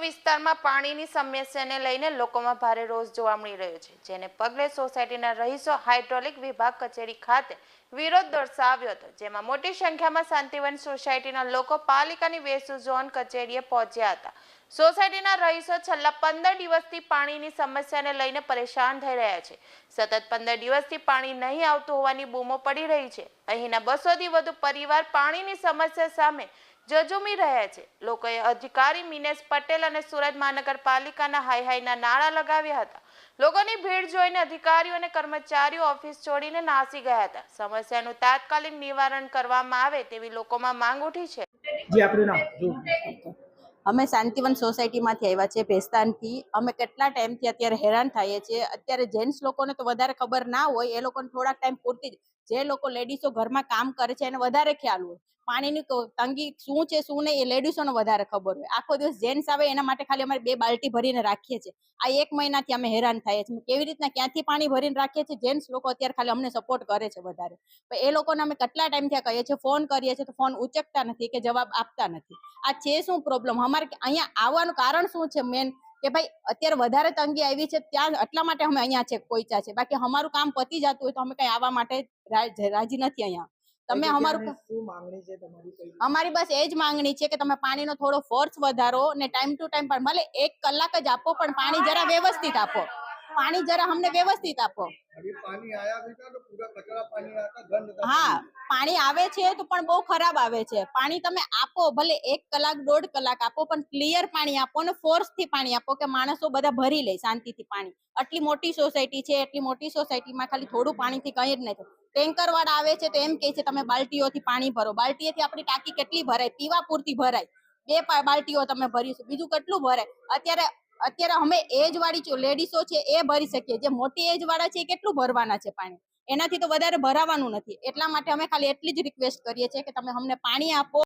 વિસ્તારમાં પાણીની સમસ્યાને લઈને લોકોમાં ભારે રોષ જોવા મળી રહ્યો છે, જેને પગલે સોસાયટીના રહીશો હાઇડ્રોલિક વિભાગ કચેરી ખાતે વિરોધ દર્શાવ્યો હતો, જેમાં મોટી સંખ્યામાં શાંતિવન સોસાયટીના લોકો પાલિકાની વેસુ ઝોન કચેરીએ પહોંચ્યા હતા. સોસાયટીના રહીશો છેલ્લા પંદર દિવસથી પાણીની સમસ્યાને લઈને પરેશાન થઈ રહ્યા છે. સતત પંદર દિવસથી પાણી નહીં આવતું હોવાની બૂમો પડી રહી છે. અહીંના બસોથી વધુ પરિવાર પાણીની સમસ્યા સામે જજુમી રહ્યા છે. લોકોએ અધિકારી મિનેશ પટેલ અને સુરત મહાનગરપાલિકાના હાઈ હાઈના નારા લગાવ્યા હતા. લોકોની ભીડ જોઈને અધિકારીઓ અને કર્મચારીઓ ઓફિસ છોડીને નાસી ગયા હતા. સમસ્યાનું તાત્કાલિક નિવારણ કરવામાં આવે તેવી લોકોમાં માંગ ઉઠી છે. જી આપણું નામ? અમે શાંતિવન સોસાયટીમાંથી આવ્યા છે ભેસ્તાનથી. અમે કેટલા ટાઈમથી અત્યારે હેરાન થઈએ છીએ. અત્યારે જેન્ટ્સ લોકોને તો વધારે ખબર ના હોય એ લોકોને થોડાક ટાઈમ પૂરતી જ જે લોકો લેડીઝો ઘરમાં કામ કરે છે, એને વધારે ખ્યાલ હોય. પાણીની તંગી શું છે, શું નહીં, એ લેડીઝોને વધારે ખબર હોય. આખો દિવસ જેન્ટ્સ આવે, એના માટે ખાલી અમારે બે બાલ્ટી ભરીને રાખીએ છીએ. આ એક મહિનાથી અમે હેરાન થઈએ છીએ કેવી રીતના ક્યાંથી પાણી ભરીને રાખીએ છીએ? જેન્ટ્સ લોકો અત્યારે ખાલી અમને સપોર્ટ કરે છે વધારે. પણ એ લોકોને અમે કેટલા ટાઈમથી કહીએ છીએ? ફોન કરીએ છીએ તો ફોન ઉચકતા નથી કે જવાબ આપતા નથી. આ છે શું પ્રોબ્લેમ અમારે અહીંયા આવવાનું કારણ શું છે મેન કે ભાઈ અત્યારે વધારે તંગી આવી છે ત્યાં એટલા માટે અમે અહીંયા છે પહોંચ્યા છે. બાકી અમારું કામ પતી જતું હોય તો અમે કઈ આવવા માટે રાજી નથી અહીંયા. તમે અમારું અમારી બસ એ જ માંગણી છે કે તમે પાણીનો થોડો ફોર્સ વધારો ને ટાઈમ ટુ ટાઈમ પણ ભલે એક કલાક જ આપો પણ પાણી જરા વ્યવસ્થિત આપો. પાણી જરા અમને વ્યવસ્થિત આપો. હા. પાણી આવે છે તો પણ બહુ ખરાબ આવે છે. પાણી તમે આપો, ભલે એક કલાક, દોઢ કલાક આપો, પણ ક્લિયર પાણી આપો ને ફોર્સથી પાણી આપો કે માણસો બધા ભરી લે શાંતિથી પાણી. આટલી મોટી સોસાયટી છે એટલી મોટી સોસાયટીમાં ખાલી થોડું પાણીથી કંઈ જ નથી. ટેન્કર વાળા આવે છે તો એમ કે છે, તમે બાલ્ટીઓથી પાણી ભરો. બાલ્ટીએથી આપણી ટાંકી કેટલી ભરાય? પીવા પૂરતી ભરાય. બે બાલ્ટીઓ તમે ભરીશું. બીજું કેટલું ભરાય? અત્યારે અત્યારે અમે એજ વાળી લેડીસો છે, એ ભરી શકીએ. જે મોટી એજ વાળા છે એ કેટલું ભરવાના છે પાણી? એનાથી તો વધારે ભરાવાનું નથી. એટલા માટે અમે ખાલી એટલી જ રિક્વેસ્ટ કરીએ છીએ કે તમે અમને પાણી આપો.